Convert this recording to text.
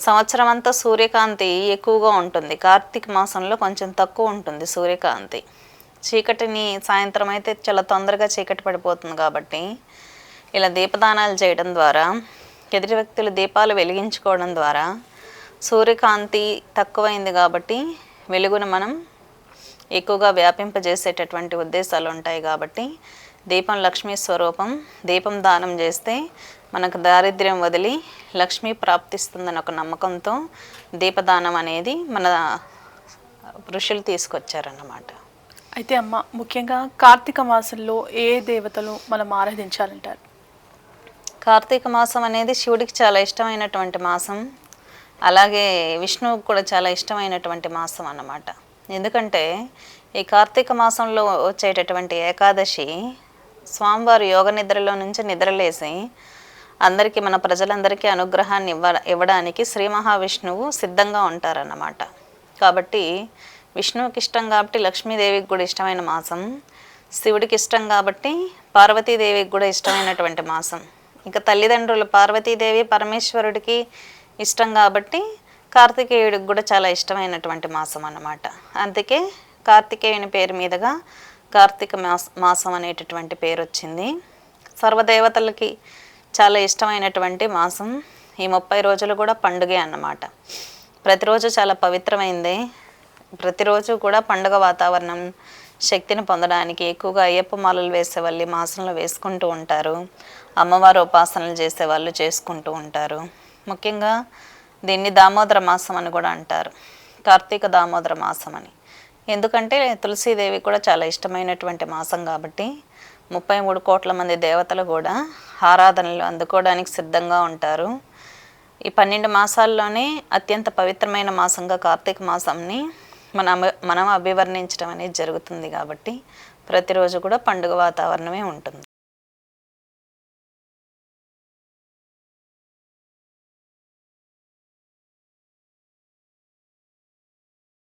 సంవత్సరం అంతా సూర్యకాంతి ఎక్కువగా ఉంటుంది. కార్తీక మాసంలో కొంచెం తక్కువ ఉంటుంది సూర్యకాంతి. చీకటిని సాయంత్రం అయితే చాలా తొందరగా చీకటి పడిపోతుంది కాబట్టి ఇలా దీపదానాలు చేయడం ద్వారా ఎదుటి వ్యక్తులు దీపాలు వెలిగించుకోవడం ద్వారా సూర్యకాంతి తక్కువైంది కాబట్టి వెలుగును మనం ఎక్కువగా వ్యాపింపజేసేటటువంటి ఉద్దేశాలు ఉంటాయి కాబట్టి దీపం లక్ష్మీ స్వరూపం. దీపం దానం చేస్తే మనకు దారిద్ర్యం వదిలి లక్ష్మీ ప్రాప్తిస్తుందని ఒక నమ్మకంతో దీపదానం అనేది మన ఋషులు తీసుకొచ్చారన్నమాట. అయితే అమ్మ ముఖ్యంగా కార్తీక మాసంలో ఏ దేవతలు మనం ఆరాధించాలంటారు? కార్తీక మాసం అనేది శివుడికి చాలా ఇష్టమైనటువంటి మాసం. అలాగే విష్ణువుకు కూడా చాలా ఇష్టమైనటువంటి మాసం అన్నమాట. ఎందుకంటే ఈ కార్తీక మాసంలో వచ్చేటటువంటి ఏకాదశి స్వామివారు యోగ నిద్రలో నుంచి నిద్రలేసి అందరికీ మన ప్రజలందరికీ అనుగ్రహాన్ని ఇవ్వ ఇవ్వడానికి శ్రీ మహావిష్ణువు సిద్ధంగా ఉంటారన్నమాట. కాబట్టి విష్ణువుకి ఇష్టం కాబట్టి లక్ష్మీదేవికి కూడా ఇష్టమైన మాసం. శివుడికి ఇష్టం కాబట్టి పార్వతీదేవికి కూడా ఇష్టమైనటువంటి మాసం. ఇంకా తల్లిదండ్రులు పార్వతీదేవి పరమేశ్వరుడికి ఇష్టం కాబట్టి కార్తికేయుడికి కూడా చాలా ఇష్టమైనటువంటి మాసం అన్నమాట అందుకే కార్తికేయుని పేరు మీదుగా కార్తీక మాస మాసం అనేటటువంటి పేరు వచ్చింది సర్వదేవతలకి చాలా ఇష్టమైనటువంటి మాసం. ఈ ముప్పై రోజులు కూడా పండుగే అన్నమాట. ప్రతిరోజు చాలా పవిత్రమైంది. ప్రతిరోజు కూడా పండుగ వాతావరణం శక్తిని పొందడానికి ఎక్కువగా అయ్యప్ప మాలలు వేసేవాళ్ళు ఈ మాసంలో వేసుకుంటూ ఉంటారు. అమ్మవారు ఉపాసనలు చేసే వాళ్ళు చేసుకుంటూ ఉంటారు. ముఖ్యంగా దీన్ని దామోదర మాసం అని కూడా అంటారు. కార్తీక దామోదర మాసం అని. ఎందుకంటే తులసీదేవి కూడా చాలా ఇష్టమైనటువంటి మాసం కాబట్టి ముప్పై మూడు కోట్ల మంది దేవతలు కూడా ఆరాధనలు అందుకోవడానికి సిద్ధంగా ఉంటారు. ఈ పన్నెండు మాసాల్లోనే అత్యంత పవిత్రమైన మాసంగా కార్తీక మాసంని మనం మనం అభివర్ణించడం అనేది జరుగుతుంది కాబట్టి ప్రతిరోజు కూడా పండుగ వాతావరణమే ఉంటుంది.